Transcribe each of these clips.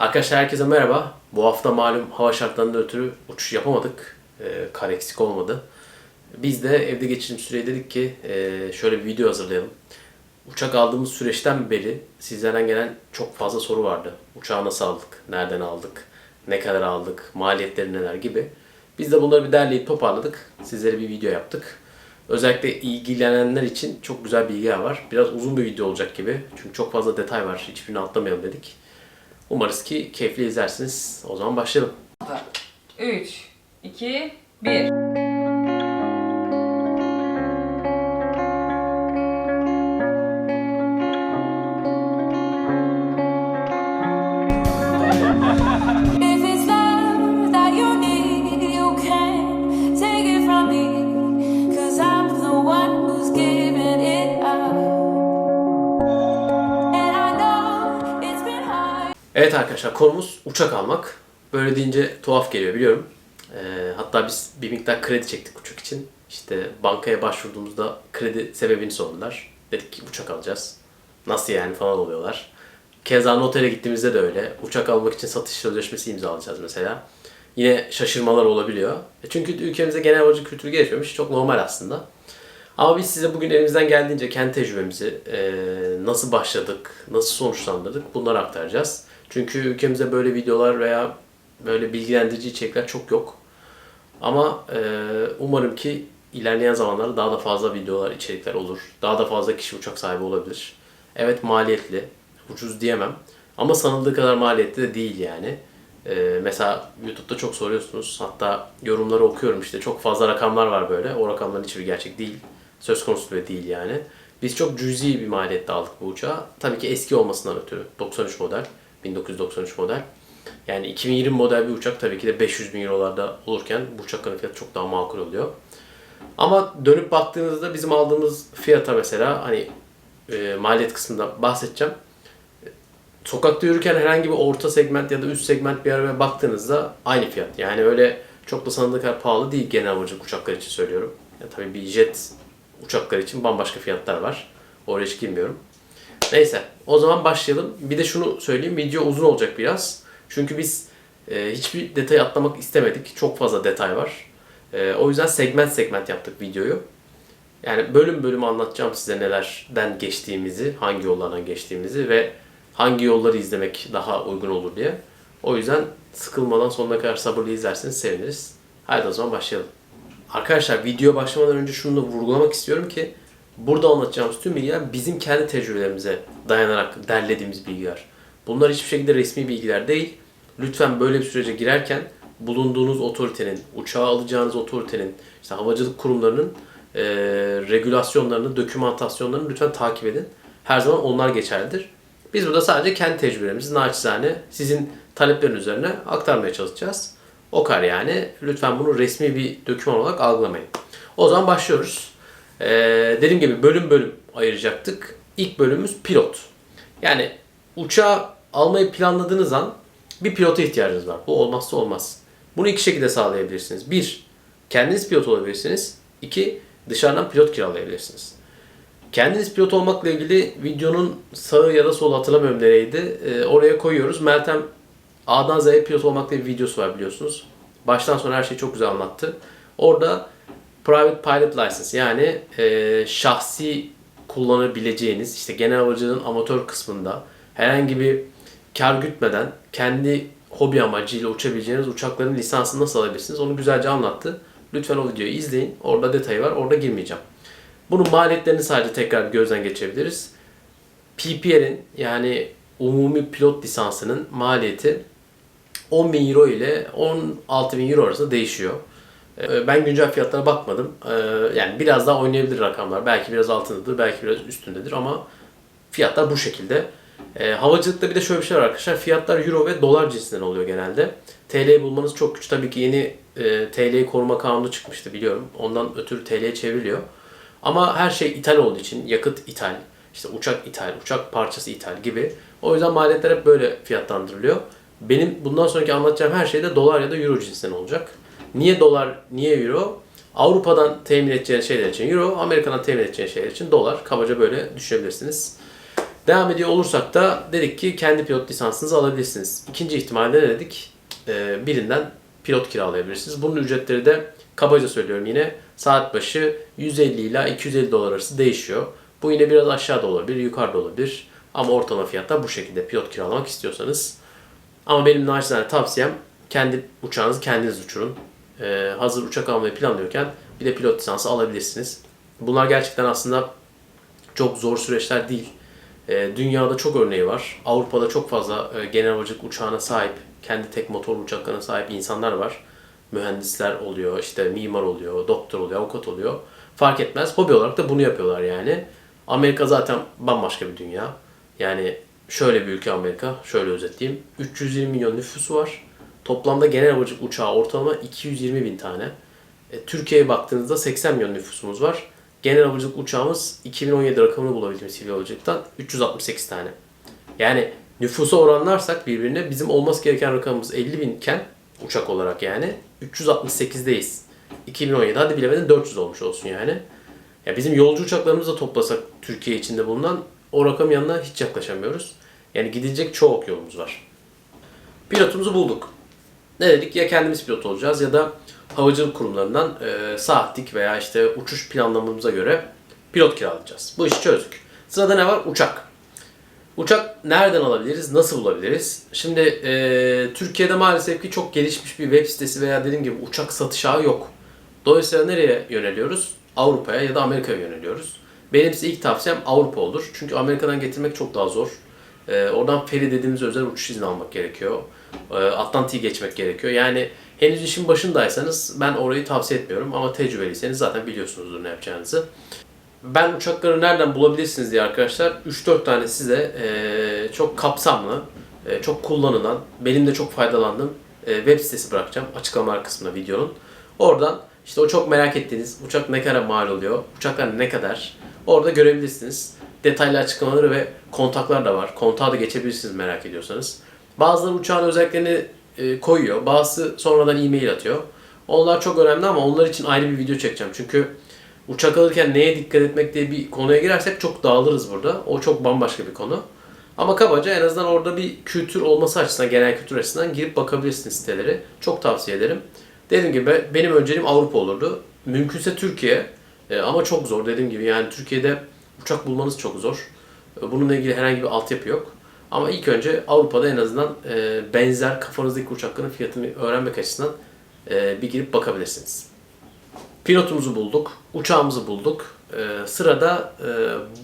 Arkadaşlar herkese merhaba. Bu hafta malum hava şartlarından ötürü uçuş yapamadık. Ee, kar eksik olmadı. Biz de evde geçirdiğim süreyi dedik ki e, şöyle bir video hazırlayalım. Uçak aldığımız süreçten beri sizlerden gelen çok fazla soru vardı. Uçağı nasıl aldık? Nereden aldık? Ne kadar aldık? Maliyetleri neler gibi. Biz de bunları bir derleyip toparladık. Sizlere bir video yaptık. Özellikle ilgilenenler için çok güzel bilgiler var. Biraz uzun bir video olacak gibi. Çünkü çok fazla detay var. Hiçbirini atlamayalım dedik. Umarız ki keyifli izlersiniz. O zaman başlayalım. 3, 2, 1. Evet arkadaşlar konumuz uçak almak. Böyle deyince tuhaf geliyor biliyorum. Ee, hatta biz bir miktar kredi çektik uçak için. İşte bankaya başvurduğumuzda kredi sebebini sordular. Dedik ki uçak alacağız. Nasıl yani falan oluyorlar. Keza notere gittiğimizde de öyle. Uçak almak için satış sözleşmesi imzalayacağız mesela. Yine şaşırmalar olabiliyor. E Çünkü ülkemizde genel havacılık kültürü gelişmemiş. Çok normal aslında. Ama biz size bugün elimizden geldiğince kendi tecrübemizi, e, nasıl başladık, nasıl sonuçlandırdık bunları aktaracağız. Çünkü ülkemizde böyle videolar veya böyle bilgilendirici içerikler çok yok. Ama e, umarım ki ilerleyen zamanlarda daha da fazla videolar, içerikler olur. Daha da fazla kişi uçak sahibi olabilir. Evet maliyetli, ucuz diyemem. Ama sanıldığı kadar maliyetli de değil yani. E, mesela YouTube'da çok soruyorsunuz. Hatta yorumları okuyorum işte çok fazla rakamlar var böyle. O rakamların hiçbiri gerçek değil. Söz konusu bile değil yani. Biz çok cüzi bir maliyette aldık bu uçağı. Tabii ki eski olmasından ötürü. 93 model. 1993 model. Yani 2020 model bir uçak tabii ki de 500 bin eurolarda olurken bu uçakların fiyatı çok daha makul oluyor. Ama dönüp baktığınızda bizim aldığımız fiyata mesela hani e, maliyet kısmında bahsedeceğim. Sokakta yürürken herhangi bir orta segment ya da üst segment bir arabaya baktığınızda aynı fiyat. Yani öyle çok da sanıldığı kadar pahalı değil genel havacılık uçaklar için söylüyorum. Ya tabii bir jet uçaklar için bambaşka fiyatlar var. Oraya hiç girmiyorum. Neyse o zaman başlayalım. Bir de şunu söyleyeyim video uzun olacak biraz. Çünkü biz e, hiçbir detay atlamak istemedik. Çok fazla detay var. E, o yüzden segment segment yaptık videoyu. Yani bölüm bölüm anlatacağım size nelerden geçtiğimizi, hangi yollardan geçtiğimizi ve hangi yolları izlemek daha uygun olur diye. O yüzden sıkılmadan sonuna kadar sabırlı izlerseniz seviniriz. Haydi o zaman başlayalım. Arkadaşlar video başlamadan önce şunu da vurgulamak istiyorum ki burada anlatacağımız tüm bilgiler bizim kendi tecrübelerimize dayanarak derlediğimiz bilgiler. Bunlar hiçbir şekilde resmi bilgiler değil. Lütfen böyle bir sürece girerken bulunduğunuz otoritenin, uçağı alacağınız otoritenin, işte havacılık kurumlarının e, regülasyonlarını, dokümantasyonlarını lütfen takip edin. Her zaman onlar geçerlidir. Biz burada sadece kendi tecrübelerimizi naçizane sizin taleplerin üzerine aktarmaya çalışacağız. O kadar yani. Lütfen bunu resmi bir doküman olarak algılamayın. O zaman başlıyoruz. Ee, dediğim gibi bölüm bölüm ayıracaktık. İlk bölümümüz pilot. Yani uçağı almayı planladığınız an bir pilota ihtiyacınız var. Bu olmazsa olmaz. Bunu iki şekilde sağlayabilirsiniz. Bir, kendiniz pilot olabilirsiniz. İki, dışarıdan pilot kiralayabilirsiniz. Kendiniz pilot olmakla ilgili videonun sağı ya da solu hatırlamıyorum nereydi. Ee, oraya koyuyoruz. Meltem A'dan Z'ye pilot olmakla bir videosu var biliyorsunuz. Baştan sona her şeyi çok güzel anlattı. Orada Private Pilot License yani e, şahsi kullanabileceğiniz işte genel havacılığın amatör kısmında herhangi bir kar gütmeden kendi hobi amacıyla uçabileceğiniz uçakların lisansını nasıl alabilirsiniz onu güzelce anlattı. Lütfen o videoyu izleyin. Orada detayı var. Orada girmeyeceğim. Bunun maliyetlerini sadece tekrar gözden geçirebiliriz. PPL'in yani umumi pilot lisansının maliyeti 10 bin euro ile 16 bin euro arasında değişiyor. Ee, Ben güncel fiyatlara bakmadım. Ee, Yani biraz daha oynayabilir rakamlar. Belki biraz altındadır, belki biraz üstündedir ama fiyatlar bu şekilde. Ee, havacılıkta bir de şöyle bir şey var arkadaşlar. Fiyatlar euro ve dolar cinsinden oluyor genelde. TL'yi bulmanız çok güç. Tabii ki yeni e, TL'yi koruma kanunu çıkmıştı biliyorum. Ondan ötürü TL'ye çevriliyor. Ama her şey ithal olduğu için yakıt ithal, işte uçak ithal, uçak parçası ithal gibi. O yüzden maliyetler hep böyle fiyatlandırılıyor. Benim bundan sonraki anlatacağım her şey de dolar ya da euro cinsinden olacak. Niye dolar, niye euro? Avrupa'dan temin edeceğin şeyler için euro, Amerika'dan temin edeceğin şeyler için dolar. Kabaca böyle düşünebilirsiniz. Devam ediyor olursak da dedik ki kendi pilot lisansınızı alabilirsiniz. İkinci ihtimalde ne dedik? Ee, birinden pilot kiralayabilirsiniz. Bunun ücretleri de kabaca söylüyorum yine saat başı 150 ila 250 dolar arası değişiyor. Bu yine biraz aşağıda olabilir, yukarıda olabilir. Ama ortalama fiyatlar bu şekilde pilot kiralamak istiyorsanız. Ama benim naçizane tavsiyem kendi uçağınızı kendiniz uçurun. Ee, hazır uçak almayı planlıyorken bir de pilot lisansı alabilirsiniz. Bunlar gerçekten aslında çok zor süreçler değil. Ee, dünyada çok örneği var. Avrupa'da çok fazla e, genel havacılık uçağına sahip, kendi tek motor uçaklarına sahip insanlar var. Mühendisler oluyor, işte mimar oluyor, doktor oluyor, avukat oluyor. Fark etmez. Hobi olarak da bunu yapıyorlar yani. Amerika zaten bambaşka bir dünya. Yani şöyle bir ülke Amerika, şöyle özetleyeyim. 320 milyon nüfusu var. Toplamda genel havacılık uçağı ortalama 220 bin tane. E, Türkiye'ye baktığınızda 80 milyon nüfusumuz var. Genel havacılık uçağımız 2017 rakamını bulabildiğimiz sivil havacılıktan 368 tane. Yani nüfusa oranlarsak birbirine bizim olması gereken rakamımız 50 binken uçak olarak yani 368'deyiz. 2017 hadi bilemedin 400 olmuş olsun yani. Ya bizim yolcu uçaklarımızı da toplasak Türkiye içinde bulunan o rakam yanına hiç yaklaşamıyoruz. Yani gidecek çok yolumuz var. Pilotumuzu bulduk. Ne dedik? Ya kendimiz pilot olacağız ya da havacılık kurumlarından e, saatlik veya işte uçuş planlamamıza göre pilot kiralayacağız. Bu işi çözdük. Sırada ne var? Uçak. Uçak nereden alabiliriz? Nasıl bulabiliriz? Şimdi e, Türkiye'de maalesef ki çok gelişmiş bir web sitesi veya dediğim gibi uçak satış ağı yok. Dolayısıyla nereye yöneliyoruz? Avrupa'ya ya da Amerika'ya yöneliyoruz. Benim size ilk tavsiyem Avrupa olur. Çünkü Amerika'dan getirmek çok daha zor. E, oradan feri dediğimiz özel uçuş izni almak gerekiyor. E, Atlantik'i geçmek gerekiyor. Yani henüz işin başındaysanız ben orayı tavsiye etmiyorum. Ama tecrübeliyseniz zaten biliyorsunuzdur ne yapacağınızı. Ben uçakları nereden bulabilirsiniz diye arkadaşlar 3-4 tane size e, çok kapsamlı, e, çok kullanılan, benim de çok faydalandığım e, web sitesi bırakacağım açıklamalar kısmına videonun. Oradan işte o çok merak ettiğiniz uçak ne kadar mal oluyor, uçaklar ne kadar orada görebilirsiniz. Detaylı açıklamaları ve kontaklar da var. Kontağa da geçebilirsiniz merak ediyorsanız. Bazıları uçağın özelliklerini e, koyuyor, bazısı sonradan e-mail atıyor. Onlar çok önemli ama onlar için ayrı bir video çekeceğim. Çünkü uçak alırken neye dikkat etmek diye bir konuya girersek çok dağılırız burada. O çok bambaşka bir konu. Ama kabaca en azından orada bir kültür olması açısından, genel kültür açısından girip bakabilirsiniz siteleri. Çok tavsiye ederim. Dediğim gibi benim önceliğim Avrupa olurdu. Mümkünse Türkiye E, ama çok zor dediğim gibi yani Türkiye'de uçak bulmanız çok zor. E, Bununla ilgili herhangi bir altyapı yok. Ama ilk önce Avrupa'da en azından e, benzer kafanızdaki uçakların fiyatını öğrenmek açısından e, bir girip bakabilirsiniz. Pilotumuzu bulduk, uçağımızı bulduk. Ee, sırada e,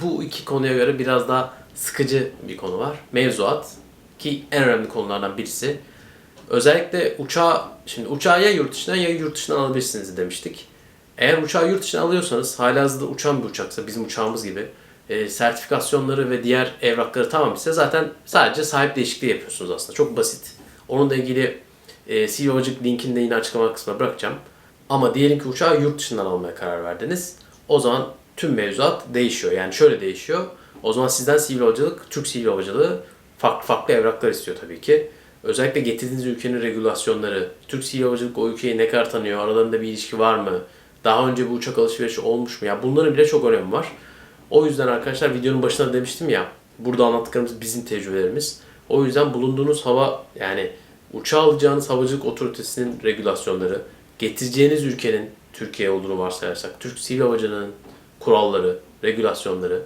bu iki konuya göre biraz daha sıkıcı bir konu var. Mevzuat ki en önemli konulardan birisi. Özellikle uçağı, şimdi uçağı ya yurt dışından ya yurt dışından alabilirsiniz demiştik. Eğer uçağı yurt dışından alıyorsanız, halihazırda uçan bir uçaksa, bizim uçağımız gibi, e, sertifikasyonları ve diğer evrakları tamam ise zaten sadece sahip değişikliği yapıyorsunuz aslında. Çok basit. Onunla ilgili e, CEO Havacılık linkini de yine açıklama kısmına bırakacağım. Ama diyelim ki uçağı yurt dışından almaya karar verdiniz. O zaman tüm mevzuat değişiyor. Yani şöyle değişiyor. O zaman sizden sivil havacılık, Türk sivil havacılığı farklı farklı evraklar istiyor tabii ki. Özellikle getirdiğiniz ülkenin regülasyonları, Türk sivil havacılık o ülkeyi ne kadar tanıyor, aralarında bir ilişki var mı, daha önce bu uçak alışverişi olmuş mu? Ya bunların bile çok önemi var. O yüzden arkadaşlar videonun başında demiştim ya, burada anlattıklarımız bizim tecrübelerimiz. O yüzden bulunduğunuz hava yani uçağı alacağınız havacılık otoritesinin regülasyonları, getireceğiniz ülkenin Türkiye olduğunu varsayarsak, Türk sivil havacılığının kuralları, regülasyonları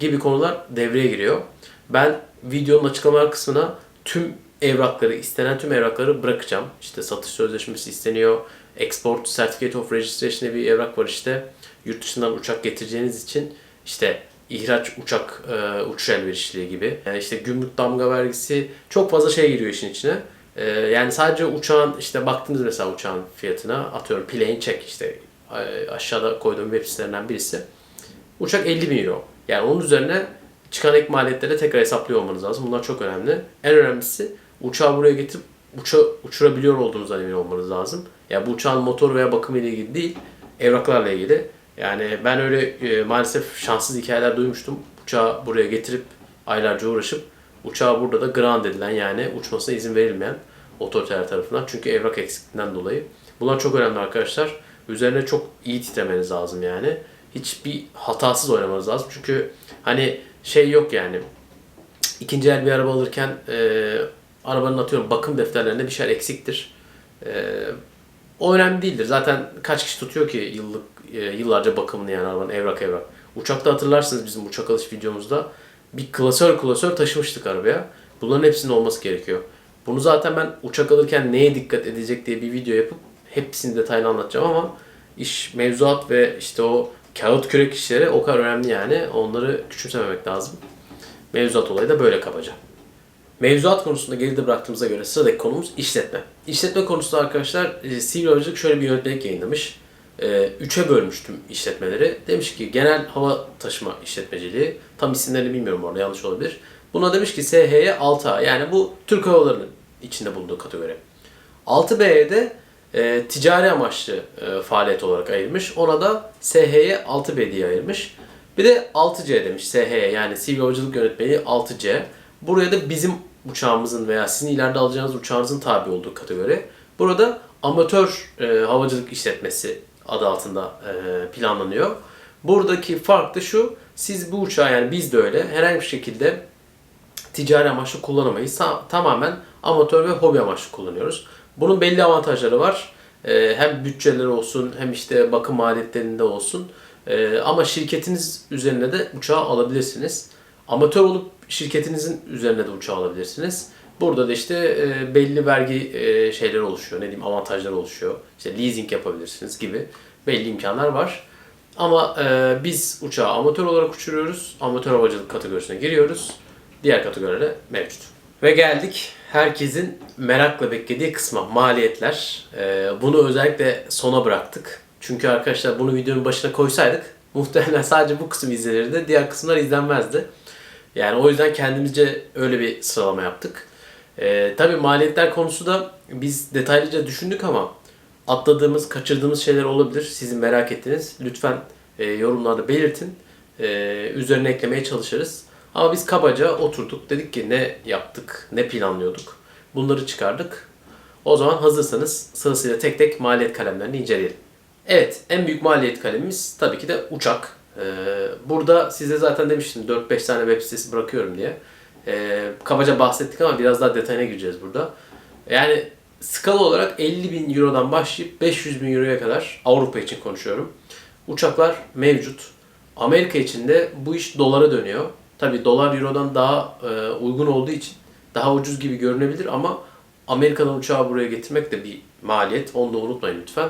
gibi konular devreye giriyor. Ben videonun açıklamalar kısmına tüm evrakları, istenen tüm evrakları bırakacağım. İşte satış sözleşmesi isteniyor. Export Certificate of Registration diye bir evrak var işte. Yurt dışından uçak getireceğiniz için işte ihraç uçak e, uçuş elverişliği gibi. Yani işte gümrük damga vergisi çok fazla şey giriyor işin içine. E, yani sadece uçağın işte baktınız mesela uçağın fiyatına atıyorum plane check işte e, aşağıda koyduğum web sitelerinden birisi. Uçak 50 bin euro. Yani onun üzerine çıkan ek maliyetleri tekrar hesaplıyor olmanız lazım. Bunlar çok önemli. En önemlisi uçağı buraya getirip uça, uçurabiliyor olduğunuzdan emin olmanız lazım. Ya bu uçağın motor veya bakımı ile ilgili değil, evraklarla ilgili. Yani ben öyle e, maalesef şanssız hikayeler duymuştum. Uçağı buraya getirip aylarca uğraşıp uçağı burada da ground edilen yani uçmasına izin verilmeyen otoriteler tarafından. Çünkü evrak eksikliğinden dolayı. Bunlar çok önemli arkadaşlar. Üzerine çok iyi titremeniz lazım yani. Hiçbir hatasız oynamanız lazım. Çünkü hani şey yok yani ikinci el bir araba alırken e, arabanın atıyorum bakım defterlerinde bir şeyler eksiktir. E, o önemli değildir. Zaten kaç kişi tutuyor ki yıllık e, yıllarca bakımını yani arabanın evrak evrak. Uçakta hatırlarsınız bizim uçak alış videomuzda bir klasör klasör taşımıştık arabaya. Bunların hepsinin olması gerekiyor. Bunu zaten ben uçak alırken neye dikkat edecek diye bir video yapıp hepsini detaylı anlatacağım ama iş mevzuat ve işte o kağıt kürek işleri o kadar önemli yani. Onları küçümsememek lazım. Mevzuat olayı da böyle kabaca. Mevzuat konusunda geride bıraktığımıza göre sıradaki konumuz işletme. İşletme konusunda arkadaşlar e, Sivri Havacılık şöyle bir yönetmelik yayınlamış. E, Üçe bölmüştüm işletmeleri. Demiş ki genel hava taşıma işletmeciliği. Tam isimlerini bilmiyorum orada yanlış olabilir. Buna demiş ki SH'ye 6A yani bu Türk Hava içinde bulunduğu kategori. 6B'ye de e, ticari amaçlı e, faaliyet olarak ayırmış. Ona da SH'ye 6B diye ayırmış. Bir de 6C demiş SH'ye yani Sivil Havacılık Yönetmeliği 6C. Buraya da bizim uçağımızın veya sizin ileride alacağınız uçağınızın tabi olduğu kategori. Burada amatör e, havacılık işletmesi adı altında e, planlanıyor. Buradaki fark da şu. Siz bu uçağı yani biz de öyle herhangi bir şekilde ticari amaçlı kullanamayız. Ta- tamamen amatör ve hobi amaçlı kullanıyoruz. Bunun belli avantajları var. Ee, hem bütçeleri olsun hem işte bakım maliyetlerinde olsun. Ee, ama şirketiniz üzerine de uçağı alabilirsiniz. Amatör olup şirketinizin üzerine de uçağı alabilirsiniz. Burada da işte e, belli vergi e, şeyleri oluşuyor. Ne diyeyim avantajları oluşuyor. İşte leasing yapabilirsiniz gibi belli imkanlar var. Ama e, biz uçağı amatör olarak uçuruyoruz. Amatör havacılık kategorisine giriyoruz. Diğer kategoriler mevcut. Ve geldik herkesin merakla beklediği kısma maliyetler. E, bunu özellikle sona bıraktık. Çünkü arkadaşlar bunu videonun başına koysaydık muhtemelen sadece bu kısım izlenirdi. Diğer kısımlar izlenmezdi. Yani o yüzden kendimizce öyle bir sıralama yaptık. E, tabii maliyetler konusu da biz detaylıca düşündük ama atladığımız, kaçırdığımız şeyler olabilir. Sizin merak ettiğiniz. Lütfen e, yorumlarda belirtin. E, üzerine eklemeye çalışırız. Ama biz kabaca oturduk. Dedik ki ne yaptık, ne planlıyorduk. Bunları çıkardık. O zaman hazırsanız sırasıyla tek tek maliyet kalemlerini inceleyelim. Evet, en büyük maliyet kalemimiz tabii ki de uçak. Ee, burada size zaten demiştim 4-5 tane web sitesi bırakıyorum diye. Ee, kabaca bahsettik ama biraz daha detayına gireceğiz burada. Yani skala olarak 50 bin Euro'dan başlayıp 500 bin Euro'ya kadar Avrupa için konuşuyorum. Uçaklar mevcut. Amerika için de bu iş dolara dönüyor. Tabi dolar Euro'dan daha e, uygun olduğu için daha ucuz gibi görünebilir ama Amerika'dan uçağı buraya getirmek de bir maliyet. Onu da unutmayın lütfen.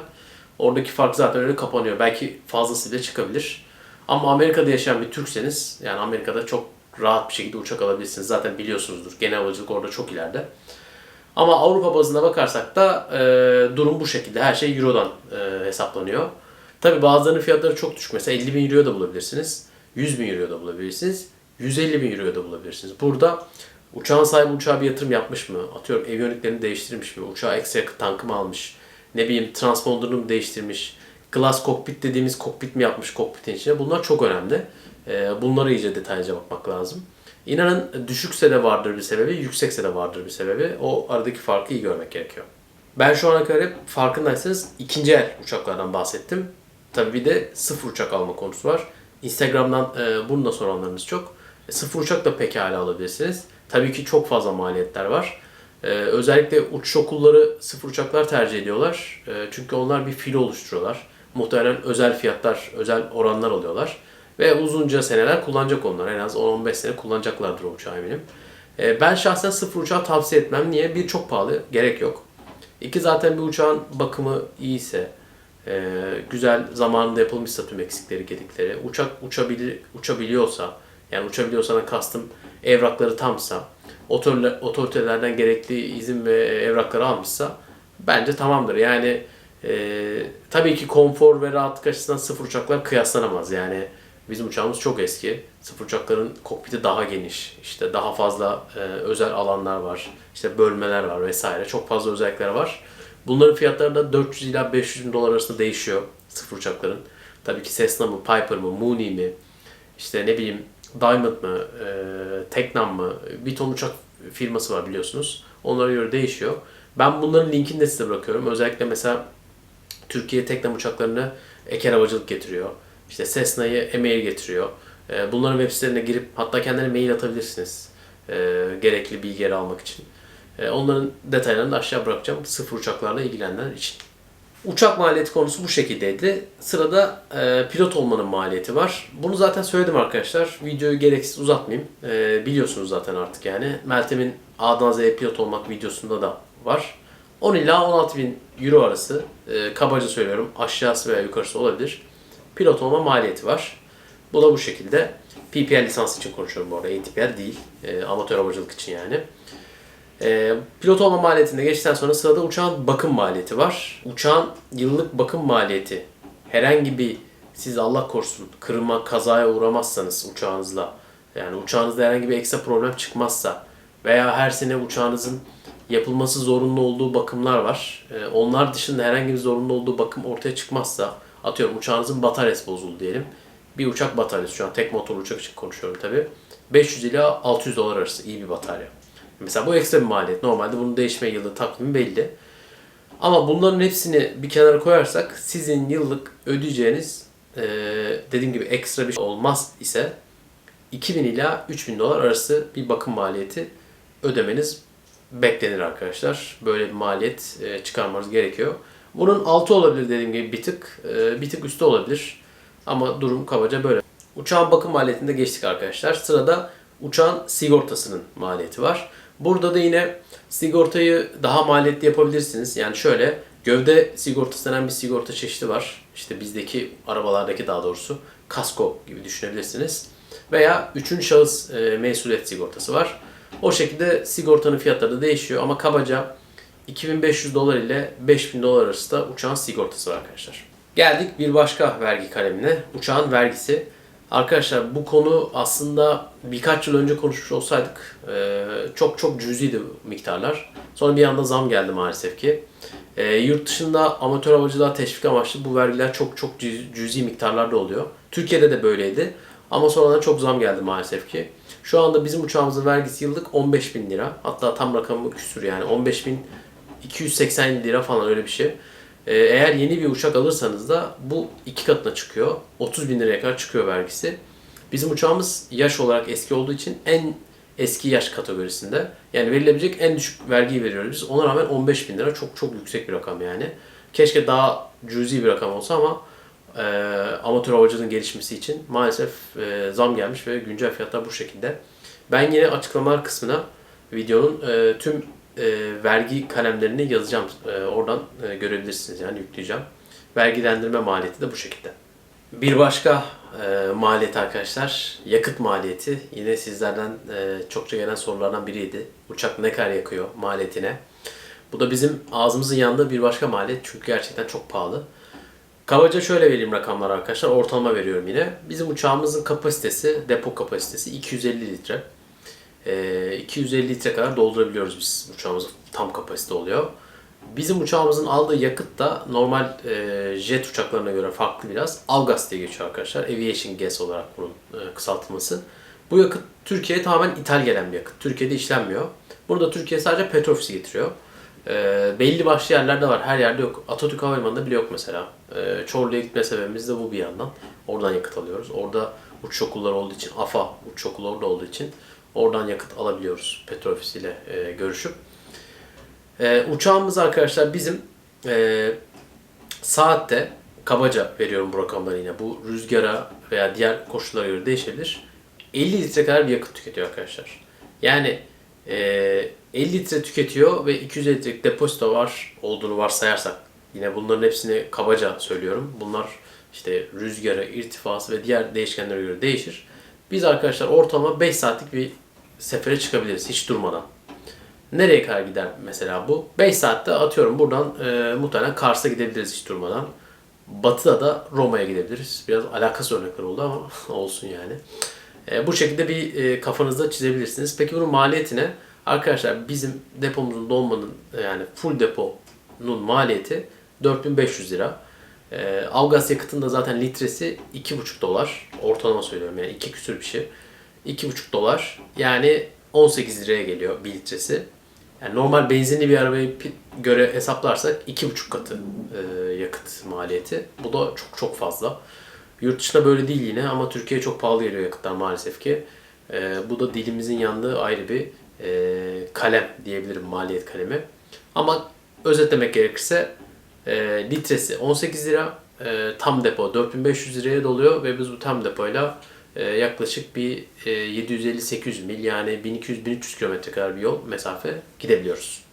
Oradaki fark zaten öyle kapanıyor. Belki fazlası bile çıkabilir. Ama Amerika'da yaşayan bir Türkseniz yani Amerika'da çok rahat bir şekilde uçak alabilirsiniz. Zaten biliyorsunuzdur. Genel havacılık orada çok ileride. Ama Avrupa bazında bakarsak da e, durum bu şekilde. Her şey Euro'dan e, hesaplanıyor. Tabi bazılarının fiyatları çok düşük. Mesela 50 bin Euro'ya da bulabilirsiniz. 100 bin Euro'ya da bulabilirsiniz. 150 bin Euro'ya da bulabilirsiniz. Burada uçağın sahibi uçağa bir yatırım yapmış mı? Atıyorum aviyoniklerini değiştirmiş mi? Uçağa ekstra tankı mı almış? Ne bileyim transponderını mı değiştirmiş? Glass cockpit dediğimiz kokpit mi yapmış kokpitin içine? Bunlar çok önemli. E, bunlara iyice detaylıca bakmak lazım. İnanın düşükse de vardır bir sebebi, yüksekse de vardır bir sebebi. O aradaki farkı iyi görmek gerekiyor. Ben şu ana kadar hep farkındaysanız ikinci el uçaklardan bahsettim. Tabii bir de sıfır uçak alma konusu var. Instagram'dan e, bunu soranlarınız çok. E, sıfır uçak da pekala alabilirsiniz. Tabii ki çok fazla maliyetler var. E, özellikle uçuş okulları sıfır uçaklar tercih ediyorlar. E, çünkü onlar bir filo oluşturuyorlar. Muhtemelen özel fiyatlar, özel oranlar alıyorlar. Ve uzunca seneler kullanacak onlar. En az 10-15 sene kullanacaklardır o uçağı eminim. E, ben şahsen sıfır uçağı tavsiye etmem. Niye? Bir çok pahalı, gerek yok. İki zaten bir uçağın bakımı iyiyse, e, güzel zamanında yapılmışsa tüm eksikleri, gedikleri, uçak uçabili, uçabiliyorsa, yani uçabiliyorsana kastım evrakları tamsa, otoritelerden gerekli izin ve evrakları almışsa bence tamamdır. Yani e, tabii ki konfor ve rahatlık açısından sıfır uçaklar kıyaslanamaz. Yani bizim uçağımız çok eski. Sıfır uçakların kokpiti daha geniş. İşte daha fazla e, özel alanlar var. İşte bölmeler var vesaire. Çok fazla özellikleri var. Bunların fiyatları da 400 ila 500 bin dolar arasında değişiyor sıfır uçakların. Tabii ki Cessna mı, Piper mı, Mooney mi, işte ne bileyim Diamond mı, e, Teknam mı, bir ton uçak firması var biliyorsunuz. Onlara göre değişiyor. Ben bunların linkini de size bırakıyorum. Özellikle mesela Türkiye Teknam uçaklarını Eker Havacılık getiriyor. İşte Cessna'yı Emir getiriyor. E, Bunların web sitelerine girip hatta kendilerine mail atabilirsiniz. e, gerekli bilgileri almak için. E, onların detaylarını da aşağı bırakacağım sıfır uçaklarla ilgilenenler için. Uçak maliyeti konusu bu şekildeydi. Sırada e, pilot olmanın maliyeti var. Bunu zaten söyledim arkadaşlar. Videoyu gereksiz uzatmayayım. E, biliyorsunuz zaten artık yani. Meltem'in A'dan Z'ye pilot olmak videosunda da var. 10 ila 16 bin euro arası e, kabaca söylüyorum aşağısı veya yukarısı olabilir. Pilot olma maliyeti var. Bu da bu şekilde. PPL lisansı için konuşuyorum bu arada. ATPL değil. E, amatör havacılık için yani. E, pilot olma maliyetinde geçtikten sonra sırada uçağın bakım maliyeti var. Uçağın yıllık bakım maliyeti herhangi bir siz Allah korusun kırılma kazaya uğramazsanız uçağınızla yani uçağınızda herhangi bir ekstra problem çıkmazsa veya her sene uçağınızın yapılması zorunlu olduğu bakımlar var. E, onlar dışında herhangi bir zorunlu olduğu bakım ortaya çıkmazsa atıyorum uçağınızın bataryası bozuldu diyelim. Bir uçak bataryası şu an tek motorlu uçak için konuşuyorum tabi. 500 ila 600 dolar arası iyi bir batarya. Mesela bu ekstra bir maliyet. Normalde bunun değişme yılı takvimi belli. Ama bunların hepsini bir kenara koyarsak sizin yıllık ödeyeceğiniz eee, dediğim gibi ekstra bir şey olmaz ise 2000 ila 3000 dolar arası bir bakım maliyeti ödemeniz beklenir arkadaşlar. Böyle bir maliyet e, çıkarmanız gerekiyor. Bunun altı olabilir dediğim gibi bir tık, e, bir tık üstü olabilir. Ama durum kabaca böyle. Uçağın bakım maliyetinde geçtik arkadaşlar. Sırada uçağın sigortasının maliyeti var. Burada da yine sigortayı daha maliyetli yapabilirsiniz. Yani şöyle gövde sigortası denen bir sigorta çeşidi var. İşte bizdeki arabalardaki daha doğrusu kasko gibi düşünebilirsiniz. Veya üçüncü şahıs e, mesuliyet sigortası var. O şekilde sigortanın fiyatları da değişiyor ama kabaca 2500 dolar ile 5000 dolar arası da uçağın sigortası var arkadaşlar. Geldik bir başka vergi kalemine. Uçağın vergisi. Arkadaşlar bu konu aslında birkaç yıl önce konuşmuş olsaydık e, çok çok cüziydi miktarlar. Sonra bir anda zam geldi maalesef ki. E, yurt dışında amatör havacılığa teşvik amaçlı bu vergiler çok çok cüz- cüzi miktarlarda oluyor. Türkiye'de de böyleydi. Ama sonradan çok zam geldi maalesef ki. Şu anda bizim uçağımızın vergisi yıllık 15 bin lira. Hatta tam rakamı küsür yani 15 bin 280 lira falan öyle bir şey. Ee, Eğer yeni bir uçak alırsanız da bu iki katına çıkıyor. 30 bin liraya kadar çıkıyor vergisi. Bizim uçağımız yaş olarak eski olduğu için en eski yaş kategorisinde. Yani verilebilecek en düşük vergiyi veriyoruz biz. Ona rağmen 15 bin lira çok çok yüksek bir rakam yani. Keşke daha cüzi bir rakam olsa ama e, amatör havacılığın gelişmesi için maalesef e, zam gelmiş ve güncel fiyatlar bu şekilde. Ben yine açıklamalar kısmına videonun e, tüm e, vergi kalemlerini yazacağım. E, oradan e, görebilirsiniz yani yükleyeceğim. Vergilendirme maliyeti de bu şekilde. Bir başka e, maliyet arkadaşlar yakıt maliyeti. Yine sizlerden e, çokça gelen sorulardan biriydi. Uçak ne kadar yakıyor maliyetine. Bu da bizim ağzımızın yanında bir başka maliyet çünkü gerçekten çok pahalı. Kabaca şöyle vereyim rakamlar arkadaşlar. Ortalama veriyorum yine. Bizim uçağımızın kapasitesi, depo kapasitesi 250 litre. Ee, 250 litre kadar doldurabiliyoruz biz uçağımız tam kapasite oluyor. Bizim uçağımızın aldığı yakıt da normal e, jet uçaklarına göre farklı biraz. Avgas diye geçiyor arkadaşlar. Aviation Gas olarak bunun e, kısaltılması. Bu yakıt Türkiye'ye tamamen ithal gelen bir yakıt. Türkiye'de işlenmiyor. Burada Türkiye sadece petrofisi getiriyor. E, belli başlı yerlerde var. Her yerde yok. Atatürk Havalimanı'nda bile yok mesela. E, Çorlu'ya gitme sebebimiz de bu bir yandan. Oradan yakıt alıyoruz. Orada uçuş okulları olduğu için, AFA uçuş okulu orada olduğu için oradan yakıt alabiliyoruz petrol ofisiyle e, görüşüp. E, uçağımız arkadaşlar bizim e, saatte kabaca veriyorum bu rakamları yine. Bu rüzgara veya diğer koşullara göre değişebilir. 50 litre kadar bir yakıt tüketiyor arkadaşlar. Yani e, 50 litre tüketiyor ve 250 litrelik depozito var olduğunu varsayarsak yine bunların hepsini kabaca söylüyorum. Bunlar işte rüzgarı, irtifası ve diğer değişkenlere göre değişir. Biz arkadaşlar ortalama 5 saatlik bir sefere çıkabiliriz hiç durmadan. Nereye kadar gider mesela bu? 5 saatte atıyorum buradan e, muhtemelen Kars'a gidebiliriz hiç durmadan. Batı'da da Roma'ya gidebiliriz. Biraz alakası örnekler oldu ama olsun yani. E, bu şekilde bir e, kafanızda çizebilirsiniz. Peki bunun maliyeti ne? Arkadaşlar bizim depomuzun dolmanın yani full deponun maliyeti 4500 lira. E, Avgas yakıtın da zaten litresi 2,5 dolar. Ortalama söylüyorum yani 2 küsür bir şey. 2,5 dolar. Yani 18 liraya geliyor bir litresi. Yani normal benzinli bir arabaya göre hesaplarsak 2,5 katı e, yakıt maliyeti. Bu da çok çok fazla. Yurt dışında böyle değil yine ama Türkiye'ye çok pahalı geliyor yakıtlar maalesef ki. Ee, bu da dilimizin yandığı ayrı bir e, kalem diyebilirim maliyet kalemi. Ama özetlemek gerekirse e, litresi 18 lira, e, tam depo 4500 liraya doluyor ve biz bu tam depoyla e, yaklaşık bir e, 750-800 mil yani 1200-1300 kilometre kadar bir yol mesafe gidebiliyoruz.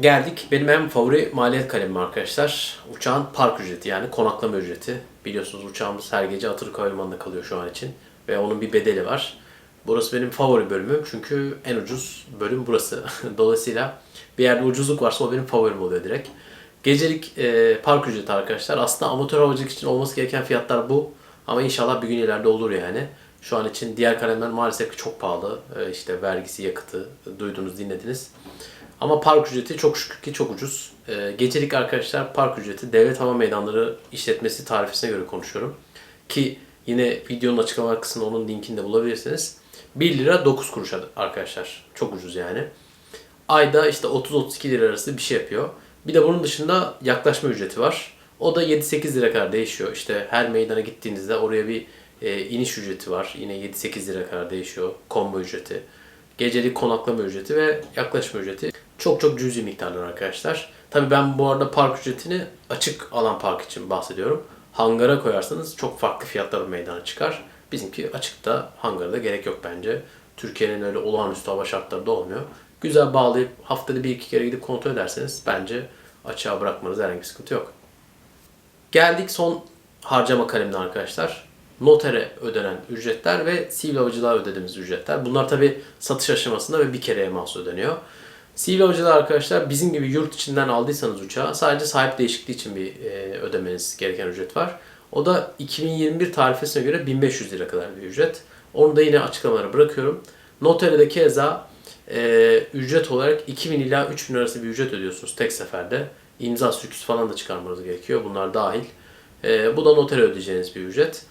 Geldik benim en favori maliyet kalemim arkadaşlar. Uçağın park ücreti yani konaklama ücreti. Biliyorsunuz uçağımız her gece Atatürk Havalimanı'nda kalıyor şu an için. Ve onun bir bedeli var. Burası benim favori bölümüm çünkü en ucuz bölüm burası. Dolayısıyla bir yerde ucuzluk varsa o benim favorim oluyor direkt. Gecelik e, park ücreti arkadaşlar. Aslında amatör havacılık için olması gereken fiyatlar bu. Ama inşallah bir gün ileride olur yani. Şu an için diğer kalemler maalesef çok pahalı. E, işte vergisi, yakıtı duydunuz, dinlediniz. Ama park ücreti çok şükür ki çok ucuz. E, gecelik arkadaşlar park ücreti Devlet Hava Meydanları işletmesi tarifesine göre konuşuyorum. Ki yine videonun açıklama kısmında onun linkini de bulabilirsiniz. 1 lira 9 kuruş arkadaşlar. Çok ucuz yani. Ayda işte 30-32 lira arası bir şey yapıyor. Bir de bunun dışında yaklaşma ücreti var. O da 7-8 lira kadar değişiyor. İşte her meydana gittiğinizde oraya bir e, iniş ücreti var. Yine 7-8 lira kadar değişiyor. Combo ücreti. Gecelik konaklama ücreti ve yaklaşma ücreti. Çok çok cüzi miktarlar arkadaşlar. Tabii ben bu arada park ücretini açık alan park için bahsediyorum. Hangara koyarsanız çok farklı fiyatlar meydana çıkar. Bizimki açıkta, hangarda gerek yok bence. Türkiye'nin öyle olağanüstü hava şartları da olmuyor. Güzel bağlayıp haftada bir iki kere gidip kontrol ederseniz bence açığa bırakmanız herhangi bir sıkıntı yok. Geldik son harcama kalemine arkadaşlar. Notere ödenen ücretler ve sivil havacılığa ödediğimiz ücretler. Bunlar tabi satış aşamasında ve bir kereye mahsus ödeniyor. Sivil havacılığa arkadaşlar bizim gibi yurt içinden aldıysanız uçağı sadece sahip değişikliği için bir e, ödemeniz gereken ücret var. O da 2021 tarifesine göre 1500 lira kadar bir ücret. Onu da yine açıklamalara bırakıyorum. Noterede keza e, ücret olarak 2000 ila 3000 arası bir ücret ödüyorsunuz tek seferde. İmza süküs falan da çıkarmanız gerekiyor. Bunlar dahil. E, bu da notere ödeyeceğiniz bir ücret.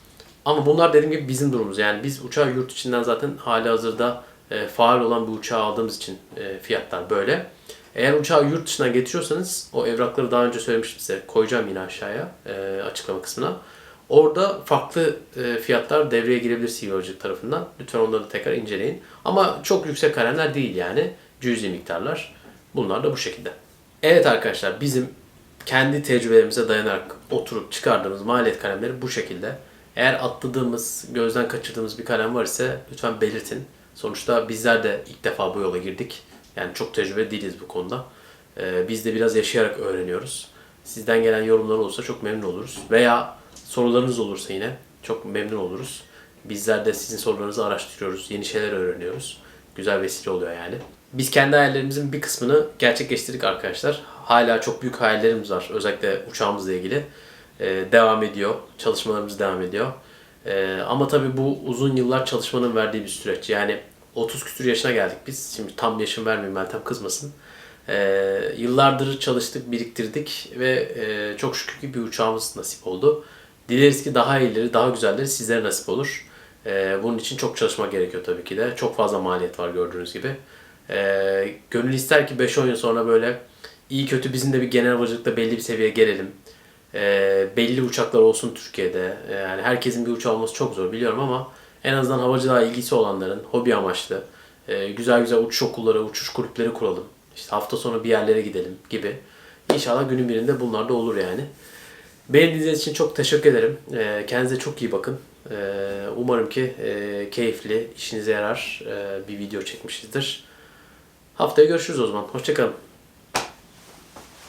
Ama bunlar dediğim gibi bizim durumumuz. Yani biz uçağı yurt içinden zaten hali hazırda e, faal olan bir uçağı aldığımız için e, fiyatlar böyle. Eğer uçağı yurt dışından getiriyorsanız o evrakları daha önce söylemiştim size. Koyacağım yine aşağıya e, açıklama kısmına. Orada farklı e, fiyatlar devreye girebilir havacılık tarafından. Lütfen onları tekrar inceleyin. Ama çok yüksek kalemler değil yani. Cüzi miktarlar. Bunlar da bu şekilde. Evet arkadaşlar bizim kendi tecrübelerimize dayanarak oturup çıkardığımız maliyet kalemleri bu şekilde. Eğer atladığımız, gözden kaçırdığımız bir kalem var ise lütfen belirtin. Sonuçta bizler de ilk defa bu yola girdik. Yani çok tecrübe değiliz bu konuda. Ee, biz de biraz yaşayarak öğreniyoruz. Sizden gelen yorumlar olursa çok memnun oluruz. Veya sorularınız olursa yine çok memnun oluruz. Bizler de sizin sorularınızı araştırıyoruz. Yeni şeyler öğreniyoruz. Güzel vesile oluyor yani. Biz kendi hayallerimizin bir kısmını gerçekleştirdik arkadaşlar. Hala çok büyük hayallerimiz var. Özellikle uçağımızla ilgili. Ee, devam ediyor. Çalışmalarımız devam ediyor. Ee, ama tabii bu uzun yıllar çalışmanın verdiği bir süreç. Yani 30 küsur yaşına geldik biz. Şimdi tam yaşım vermeyeyim Meltem kızmasın. Ee, yıllardır çalıştık, biriktirdik ve e, çok şükür ki bir uçağımız nasip oldu. Dileriz ki daha iyileri, daha güzelleri sizlere nasip olur. Ee, bunun için çok çalışma gerekiyor tabii ki de. Çok fazla maliyet var gördüğünüz gibi. Ee, gönül ister ki 5-10 yıl sonra böyle iyi kötü bizim de bir genel havacılıkta belli bir seviyeye gelelim. Ee, belli uçaklar olsun Türkiye'de. Ee, Yani herkesin bir uçağı olması çok zor biliyorum ama en azından havacılığa ilgisi olanların hobi amaçlı e, güzel güzel uçuş okulları, uçuş kulüpleri kuralım. İşte hafta sonu bir yerlere gidelim gibi. İnşallah günün birinde bunlar da olur yani. Beni dinlediğiniz için çok teşekkür ederim. Ee, Kendinize çok iyi bakın. Ee, Umarım ki e, keyifli, işinize yarar e, bir video çekmişizdir. Haftaya görüşürüz o zaman. Hoşçakalın.